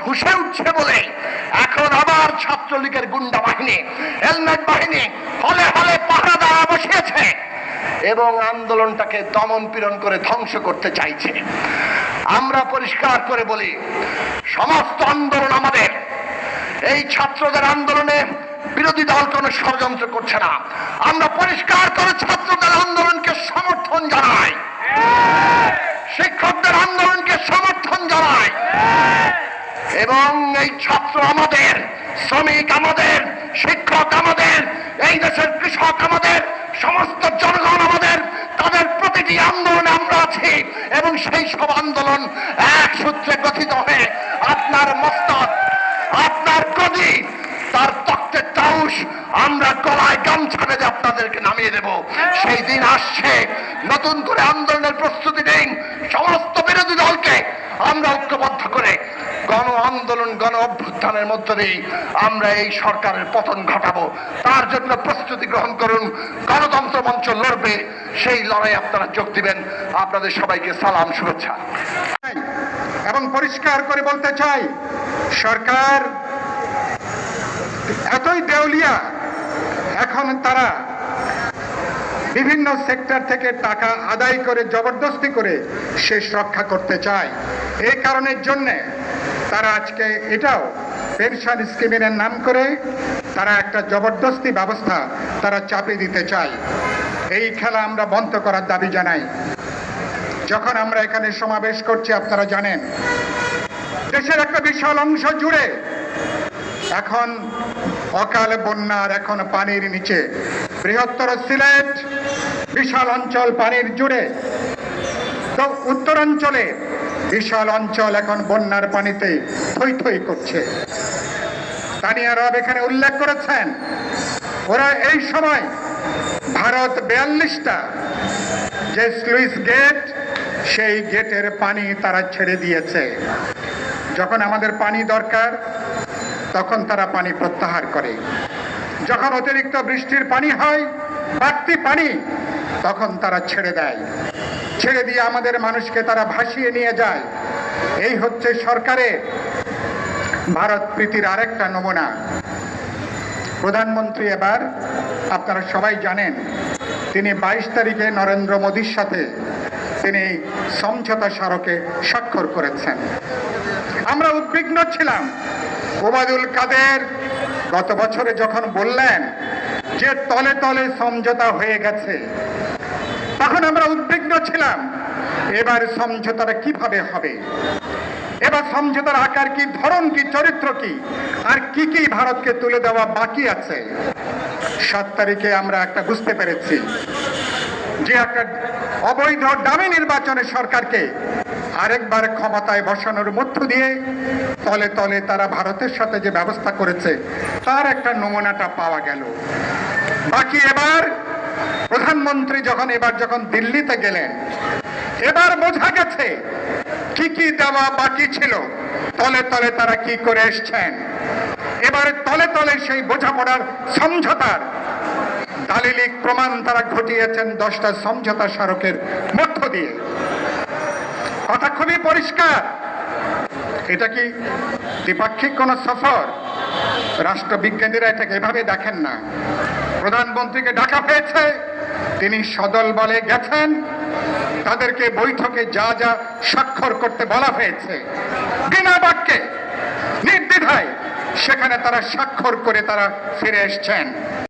ধুসে উঠছে বলে এখন আবার ছাত্রলীগের গুন্ডা বাহিনী, হেলমেট বাহিনী হলে হলে পাহারা দেওয়া বসিয়েছে এবং আন্দোলনটাকে দমন পীড়ন করে ধ্বংস করতে চাইছে। আমরা পরিষ্কার করে বলি, সমস্ত আন্দোলন আমাদের। এই ছাত্রদের আন্দোলনে বিরোধী দল কোনো ষড়যন্ত্র করছে না। আমরা পরিষ্কার করে ছাত্রদের এবং এই ছাত্র আমাদের, শ্রমিক আমাদের, শিক্ষক আমাদের, এই দেশের কৃষক আমাদের, সমস্ত জনগণ আমাদের, তাদের প্রতিটি আন্দোলনে আমরা আছি এবং সেই সব আন্দোলন এক সূত্রে গঠিত হয়ে আপনার মস্তক, আপনার গদি, তার তক্তের তাউস আমরা গলায় গামছা বেঁধে আপনাদেরকে নামিয়ে দেব। সেই দিন আসছে, নতুন করে আন্দোলনের প্রস্তুতি নিন, সমস্ত বিরোধী দলকে আমরা ঐক্যবদ্ধ করে গণ আন্দোলন গণ অভ্যুত্থানের মধ্য দিয়ে আমরা এই সরকারের পতন ঘটাবো। তার জন্য প্রস্তুতি গ্রহণ করুন। গণতন্ত্র মঞ্চ লড়বে। সেই লড়াই আপনারা যোগ দিবেন। আপনাদের সবাইকে সালাম, শুভেচ্ছা। এবং পরিষ্কার করে বলতে চাই, সরকার এতই দেউলিয়া, এখন তারা বিভিন্ন সেক্টর থেকে টাকা আদায় করে, জবরদস্তি করে শেষ রক্ষা করতে চায়। এই কারণের জন্যে তারা আজকে এটাও পেনশন স্কিমের নাম করে তারা একটা জবরদস্তি ব্যবস্থা তারা চাপে দিতে চায়। এই খেলা আমরা বন্ধ করার দাবি জানাই। যখন আমরা এখানে সমাবেশ করছি, আপনারা জানেন, দেশের একটা বিশাল অংশ জুড়ে এখন অকাল বন্যার, এখন পানির নিচে, বৃহত্তর সিলেট, বিশাল অঞ্চল পানির জুড়ে। তো উত্তরাঞ্চলে বিশাল অঞ্চল এখন বন্যার পানিতে থই থই করছে। তানিয়া রব এখানে উল্লেখ করেছেন, ওরা এই সময় ভারত বিয়াল্লিশটা যে স্লুইস গেট, সেই গেটের পানি তারা ছেড়ে দিয়েছে। যখন আমাদের পানি দরকার, তখন তারা পানি প্রত্যাহার করে। যখন অতিরিক্ত বৃষ্টির পানি হয়, বাড়তি পানি তখন তারা ছেড়ে দেয়। ছেড়ে দিয়ে আমাদের মানুষকে তারা ভাসিয়ে নিয়ে যায়। এই হচ্ছে সরকারের। ভারত প্রীতির আরেকটা নমুনা। প্রধানমন্ত্রী এবার, আপনারা সবাই জানেন, তিনি বাইশ তারিখে নরেন্দ্র মোদীর সাথে তিনি সমঝোতা স্মারকে স্বাক্ষর করেছেন। আমরা উদ্বিগ্ন ছিলাম। ওবায়দুল কাদের গত বছরে যখন বললেন যে তলে তলে সমঝোতা হয়ে গেছে তখন আমরা উদ্বিগ্ন ছিলাম। এবার সমঝোতাটা কীভাবে হবে? এবার সমঝোতার আকার কি, ধরন কি, চরিত্র কি? আর কি কি ভারতকে তুলে দেওয়া বাকি আছে? সাত তারিখে আমরা একটা বুঝতে পেরেছি যে একটা অবৈধ দামি নির্বাচনে সরকারকে আরেকবার ক্ষমতায় বসানোর মধ্য দিয়ে তলে তলে তারা ভারতের সাথে যে ব্যবস্থা করেছে, তার একটা নমুনাটা পাওয়া গেল। বাকি এবার প্রধানমন্ত্রী যখন এবার যখন দিল্লিতে গেলেন, এবার বোঝা গেছে কি কি দেওয়া বাকি ছিল, তলে তলে তারা কি করে এসছেন। এবার তলে তলে সেই বোঝাপড়ার সমঝোতার দালিলিক প্রমাণ তারা ঘটিয়েছেন দশটা সমঝোতা স্মারকের মধ্য দিয়ে। কথা খুবই পরিষ্কার। এটা কি দ্বিপাক্ষিক কোন সফর? রাষ্ট্রবিজ্ঞানীরা এটাকে এভাবে দেখেন না। প্রধানমন্ত্রীকে ডাকা হয়েছে। তিনি সদল বলে গেছেন। তাদেরকে বৈঠকে যা যা স্বাক্ষর করতে বলা হয়েছে, বিনা বাক্যে, নির্দ্বিধায় সেখানে তারা স্বাক্ষর করে তারা ফিরে এসছেন।